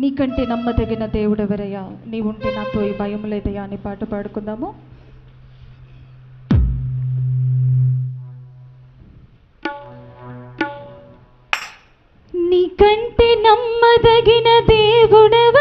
నీకంటే నమ్మదగిన దేవుడెవరయ్యా నీవుంటే నాతో ఈ భయం లేదయ్యా అని పాట పాడుకుందాము. నీకంటే నమ్మదగిన దేవుడెవరయ్యా?